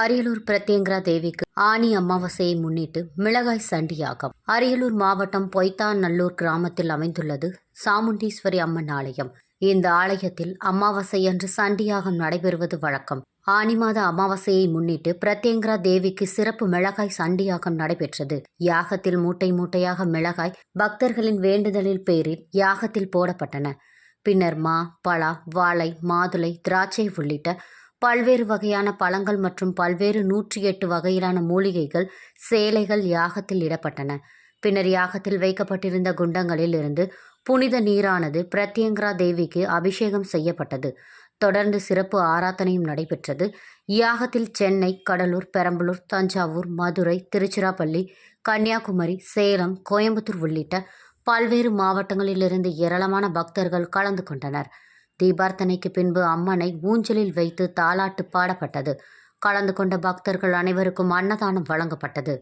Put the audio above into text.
அரியலூர் பிரத்யங்கரா தேவிக்கு ஆனி அமாவாசையை முன்னிட்டு மிளகாய் சண்டியாகம். அரியலூர் மாவட்டம் பொய்த்தாநல்லூர் கிராமத்தில் அமைந்துள்ளது சாமுண்டீஸ்வரி அம்மன் ஆலயம். இந்த ஆலயத்தில் அமாவாசை அன்று சண்டியாகம் நடைபெறுவது வழக்கம். ஆனி மாத அமாவாசையை முன்னிட்டு பிரத்யங்கரா தேவிக்கு சிறப்பு மிளகாய் சண்டியாகம் நடைபெற்றது. யாகத்தில் மூட்டை மூட்டையாக மிளகாய் பக்தர்களின் வேண்டுதலின் பேரில் யாகத்தில் போடப்பட்டன. பின்னர் மா பலா வாழை மாதுளை திராட்சை உள்ளிட்ட பல்வேறு வகையான பழங்கள் மற்றும் பல்வேறு நூற்றி எட்டு வகையிலான மூலிகைகள் சேலைகள் யாகத்தில் இடப்பட்டன. பின்னர் யாகத்தில் வைக்கப்பட்டிருந்த குண்டங்களில் இருந்து புனித நீரானது பிரத்யங்கரா தேவிக்கு அபிஷேகம் செய்யப்பட்டது. தொடர்ந்து சிறப்பு ஆராதனையும் நடைபெற்றது. யாகத்தில் சென்னை கடலூர் பெரம்பலூர் தஞ்சாவூர் மதுரை திருச்சிராப்பள்ளி கன்னியாகுமரி சேலம் கோயம்புத்தூர் உள்ளிட்ட பல்வேறு மாவட்டங்களிலிருந்து ஏராளமான பக்தர்கள் கலந்து கொண்டனர். தீபார்த்தனைக்கு பின்பு அம்மனை ஊஞ்சலில் வைத்து தாலாட்டு பாடப்பட்டது. கலந்து கொண்ட பக்தர்கள் அனைவருக்கும் அன்னதானம் வழங்கப்பட்டது.